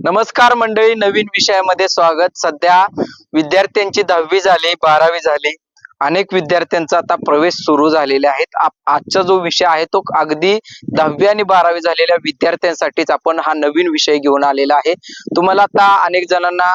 नमस्कार मंडळी नवीन विषयामध्ये स्वागत. सध्या विद्यार्थ्यांची दहावी झाली बारावी झाली. अनेक विद्यार्थ्यांचा आता प्रवेश सुरू झालेले आहेत आजचा जो विषय आहे तो अगदी दहावी आणि बारावी झालेल्या विद्यार्थ्यांसाठीच आपण हा नवीन विषय घेऊन आलेला आहे. तुम्हाला आता अनेक जणांना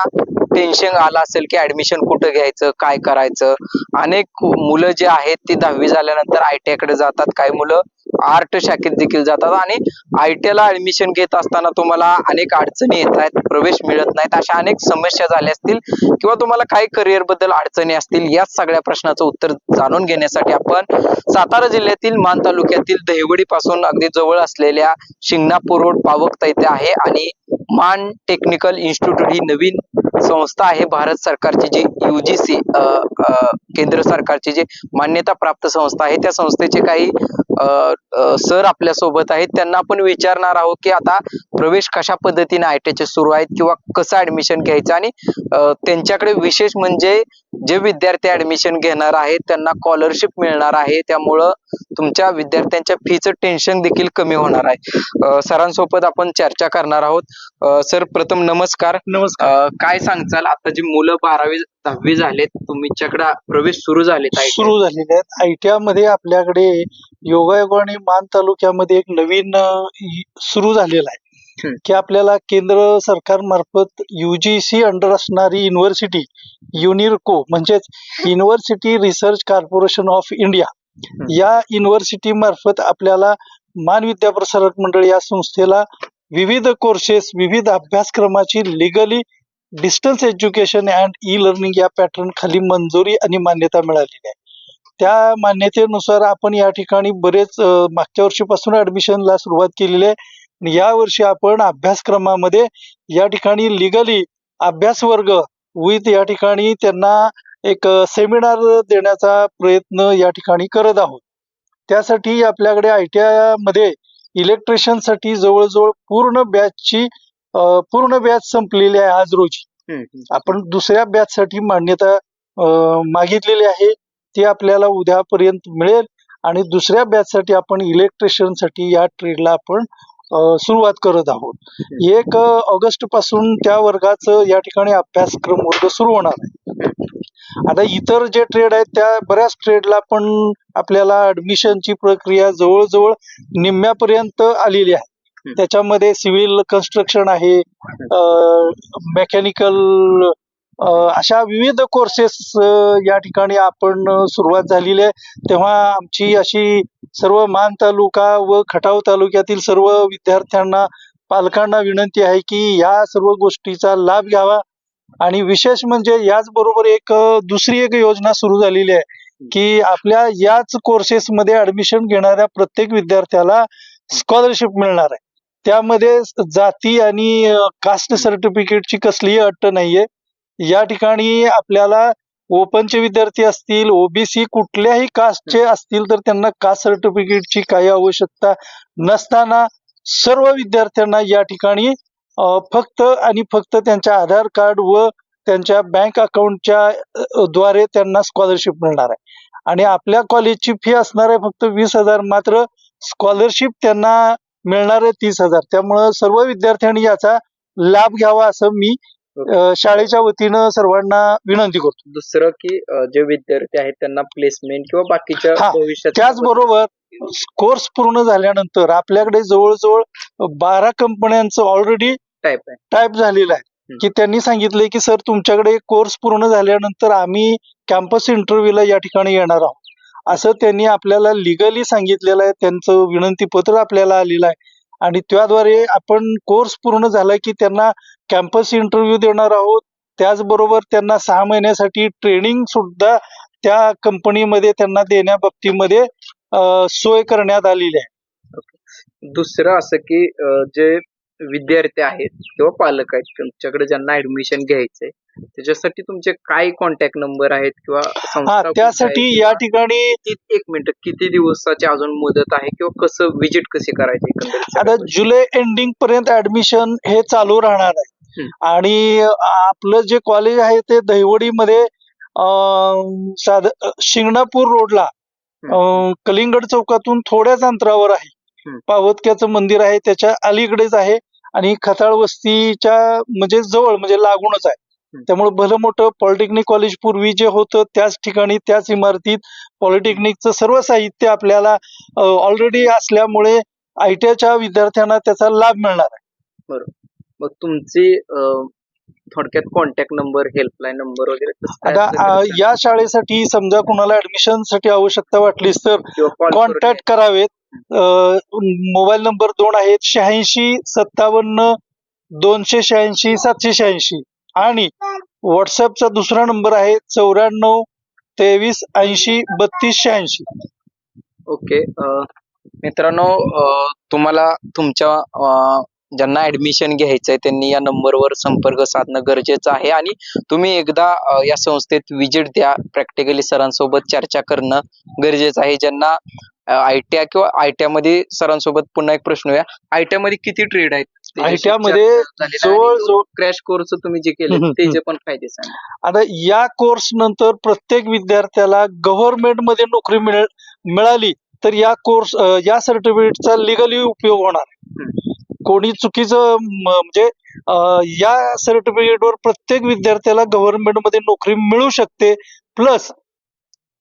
टेन्शन आलं असेल की ऍडमिशन कुठं घ्यायचं काय करायचं? अनेक मुलं जे आहेत ती दहावी झाल्यानंतर आयटीआयकडे जातात. काही मुलं आर्ट शाखेत देखील जातात. आणि आयटीआयला ला ऍडमिशन घेत असताना तुम्हाला अनेक अडचणी येत आहेत प्रवेश मिळत नाहीत. अशा अनेक समस्या झाल्या असतील किंवा तुम्हाला काही करिअरबद्दल अडचणी असतील याच सगळ्या प्रश्नाचं उत्तर जाणून घेण्यासाठी आपण सातारा जिल्ह्यातील मान तालुक्यातील दहिवडी पासून अगदी जवळ असलेल्या शिंगणापूर रोड पावकता इथे आहे. आणि मान टेक्निकल इन्स्टिट्यूट ही नवीन संस्था आहे भारत सरकारची जी युजीसी केंद्र सरकारची जी मान्यता प्राप्त संस्था आहे त्या संस्थेचे काही सर आपल्यासोबत आहेत. त्यांना आपण विचारणार आहोत की आता प्रवेश कशा पद्धतीने आय चे सुरू आहेत किंवा कसं ऍडमिशन घ्यायचं? आणि त्यांच्याकडे विशेष म्हणजे जे विद्यार्थी ऍडमिशन घेणार आहेत त्यांना स्कॉलरशिप मिळणार आहे. त्यामुळं तुमच्या विद्यार्थ्यांच्या फीचं टेन्शन देखील कमी होणार आहे. सरांसोबत आपण चर्चा करणार आहोत. सर प्रथम नमस्कार. नमस्कार. काय सांगचाल आता जी मुलं बारावी दहावी झालेत तुमच्याकडे प्रवेश सुरू झालेत आहे सुरू झालेले आहेत. आयटीआयमध्ये आपल्याकडे योगायोगाने मान तालुक्यामध्ये एक नवीन सुरू झालेला आहे. हम्म. की आपल्याला केंद्र सरकार मार्फत युजीसी अंडर असणारी युनिव्हर्सिटी युनिरको म्हणजेच university research corporation of India या युनिव्हर्सिटी मार्फत आपल्याला मान विद्याप्रसारक मंडळ या संस्थेला विविध कोर्सेस विविध अभ्यासक्रमाची legally distance education and E learning या पॅटर्न खाली मंजुरी आणि मान्यता मिळालेली आहे. त्या मान्यतेनुसार आपण या ठिकाणी बरेच मागच्या वर्षीपासून ऍडमिशनला सुरुवात केलेली आहे. आणि या वर्षी आपण अभ्यासक्रमामध्ये या ठिकाणी लिगली अभ्यास वर्ग विथ या ठिकाणी त्यांना एक सेमिनार देण्याचा प्रयत्न या ठिकाणी करत आहोत. त्यासाठी आपल्याकडे आय टी आयमध्ये इलेक्ट्रिशियनसाठी जवळजवळ पूर्ण बॅचची पूर्ण बॅच संपलेली आहे आज रोजी. आपण दुसऱ्या बॅच साठी मान्यता मागितलेली आहे. ती आपल्याला उद्यापर्यंत मिळेल आणि दुसऱ्या बॅच साठी आपण इलेक्ट्रिशियनसाठी या ट्रेडला आपण सुरुवात करत आहोत. एक ऑगस्टपासून त्या वर्गाचं या ठिकाणी अभ्यासक्रम वर्ग सुरू होणार आहे. आता इतर जे ट्रेड आहेत त्या बऱ्याच ट्रेडला पण आपल्याला ऍडमिशनची प्रक्रिया जवळजवळ निम्म्यापर्यंत आलेली आहे. त्याच्यामध्ये सिव्हिल कन्स्ट्रक्शन आहे मेकॅनिकल अशा विविध कोर्सेस या ठिकाणी आपण सुरुवात झालेली आहे. तेव्हा आमची अशी सर्व मान तालुका व खटाव तालुक्यातील सर्व विद्यार्थ्यांना पालकांना विनंती आहे की या सर्व गोष्टीचा लाभ घ्यावा. आणि विशेष म्हणजे याचबरोबर एक दुसरी एक योजना सुरू झालेली आहे की आपल्या याच कोर्सेस मध्ये ऍडमिशन घेणाऱ्या प्रत्येक विद्यार्थ्याला स्कॉलरशिप मिळणार आहे. त्यामध्ये जाती आणि कास्ट सर्टिफिकेटची कसलीही अट नाहीये. या ठिकाणी आपल्याला ओपनचे विद्यार्थी असतील ओबीसी कुठल्याही कास्टचे असतील तर त्यांना कास्ट सर्टिफिकेटची काही आवश्यकता नसताना सर्व विद्यार्थ्यांना या ठिकाणी फक्त आणि फक्त त्यांच्या आधार कार्ड व त्यांच्या बँक अकाउंटच्या द्वारे त्यांना स्कॉलरशिप मिळणार आहे. आणि आपल्या कॉलेजची फी असणार आहे फक्त वीस हजार मात्र स्कॉलरशिप त्यांना मिळणार आहे तीस हजार. त्यामुळं सर्व विद्यार्थ्यांनी याचा लाभ घ्यावा असं मी शाळेच्या वतीनं सर्वांना विनंती करतो. दुसरं की जे विद्यार्थी आहेत त्यांना प्लेसमेंट किंवा बाकीच्या त्याचबरोबर कोर्स पूर्ण झाल्यानंतर आपल्याकडे जवळजवळ बारा कंपन्यांचं ऑलरेडी टाईप आहे. टाईप झालेलं आहे. की त्यांनी सांगितलंय की सर तुमच्याकडे कोर्स पूर्ण झाल्यानंतर आम्ही कॅम्पस इंटरव्ह्यूला या ठिकाणी येणार आहोत. असं त्यांनी आपल्याला लिगली सांगितलेलं आहे. त्यांचं विनंती पत्र आपल्याला आलेलं आहे. आणि त्याद्वारे आपण कोर्स पूर्ण झाला की त्यांना कॅम्पस इंटरव्ह्यू देणार आहोत. त्याचबरोबर त्यांना सहा महिन्यासाठी ट्रेनिंग सुद्धा त्या कंपनीमध्ये त्यांना देण्या बाबतीमध्ये सोय करण्यात आलेली आहे. दुसरं असं की जे विद्यार्थी आहेत किंवा पालक आहेत तुमच्याकडे ज्यांना ऍडमिशन घ्यायचंय त्याच्यासाठी तुमचे काय कॉन्टॅक्ट नंबर आहेत किंवा संस्था हा त्यासाठी या ठिकाणी किती- एक मिनिट किती दिवसाची अजून मुदत आहे किंवा कसं विजिट कशी करायची एकंदरीत आता जुलै एंडिंग पर्यंत ऍडमिशन हे चालू राहणार आहे हम्म. आणि आपलं जे कॉलेज आहे ते दहिवडीमध्ये अं, साध शिंगणापूर रोडला अं, कलिंगड चौकातून थोड्याच अंतरावर आहे. पावतक्याचं मंदिर आहे त्याच्या अलीकडेच आहे आणि खताळ वस्तीच्या म्हणजे जवळ म्हणजे लागूनच आहे. त्यामुळे भलं मोठं पॉलिटेक्निक कॉलेज पूर्वी जे होतं त्याच ठिकाणी त्याच इमारतीत पॉलिटेक्निकचं सर्व साहित्य आपल्याला ऑलरेडी असल्यामुळे आयटीआयच्या विद्यार्थ्यांना त्याचा लाभ मिळणार आहे. मग तुमची थोडक्यात कॉन्टॅक्ट नंबर हेल्पलाईन नंबर वगैरे आता या शाळेसाठी समजा कुणाला ऍडमिशनसाठी आवश्यकता वाटलीच तर कॉन्टॅक्ट करावेत. मोबाईल नंबर दोन आहेत शहाऐंशी सत्तावन्न दोनशे शहाऐंशी सातशे शहाऐंशी. आणि व्हॉट्सअपचा दुसरा नंबर आहे चौऱ्याण्णव तेवीस ऐंशी बत्तीस शहाऐंशी. ओके अं, मित्रांनो तुम्हाला तुमच्या ज्यांना ऍडमिशन घ्यायचंय त्यांनी या नंबरवर संपर्क साधणं गरजेचं आहे. आणि तुम्ही एकदा या संस्थेत विजिट द्या. प्रॅक्टिकली सरांसोबत चर्चा करणं गरजेचं आहे. ज्यांना आयटीआय किंवा आयटीआयमध्ये सरांसोबत पुन्हा एक प्रश्न आहे आयटीआयमध्ये किती ट्रेड आहेत? ITI मध्ये क्रॅश कोर्स तुम्ही जे केले त्याचे पण फायदे सांगा. आता या कोर्स नंतर प्रत्येक विद्यार्थ्याला गव्हर्नमेंटमध्ये नोकरी मिळेल मिळाली तर या कोर्स या सर्टिफिकेटचा लिगली उपयोग होणार. कोणी चुकीचं म्हणजे या सर्टिफिकेटवर प्रत्येक विद्यार्थ्याला गव्हर्नमेंटमध्ये नोकरी मिळू शकते प्लस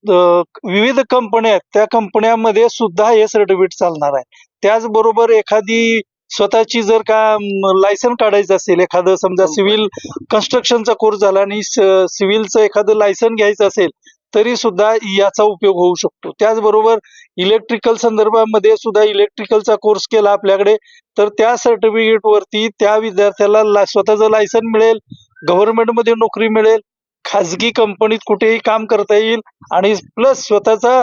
विविध कंपन्या आहेत. त्या कंपन्यामध्ये सुद्धा हे सर्टिफिकेट चालणार आहे. त्याचबरोबर एखादी स्वतःची जर का लायसन काढायचं असेल एखादं समजा. सिव्हिल कन्स्ट्रक्शनचा कोर्स झाला आणि सिव्हिलचं एखादं लायसन घ्यायचं असेल तरी सुद्धा याचा उपयोग होऊ शकतो. त्याचबरोबर इलेक्ट्रिकल संदर्भामध्ये सुद्धा इलेक्ट्रिकलचा कोर्स केला आपल्याकडे तर त्या सर्टिफिकेट वरती त्या विद्यार्थ्याला स्वतःचं लायसन मिळेल गव्हर्नमेंटमध्ये नोकरी मिळेल खाजगी कंपनीत कुठेही काम करता येईल आणि प्लस स्वतःचा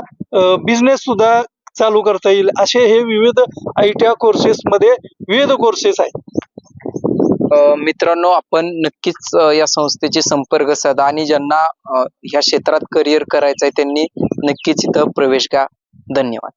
बिझनेस सुद्धा चालू करता येईल असे हे विविध आय टी आय कोर्सेस मध्ये विविध कोर्सेस आहेत. मित्रांनो आपण नक्कीच या संस्थेचे संपर्क साधा आणि ज्यांना ह्या क्षेत्रात करिअर करायचं आहे त्यांनी नक्कीच इथं प्रवेश घ्या. धन्यवाद.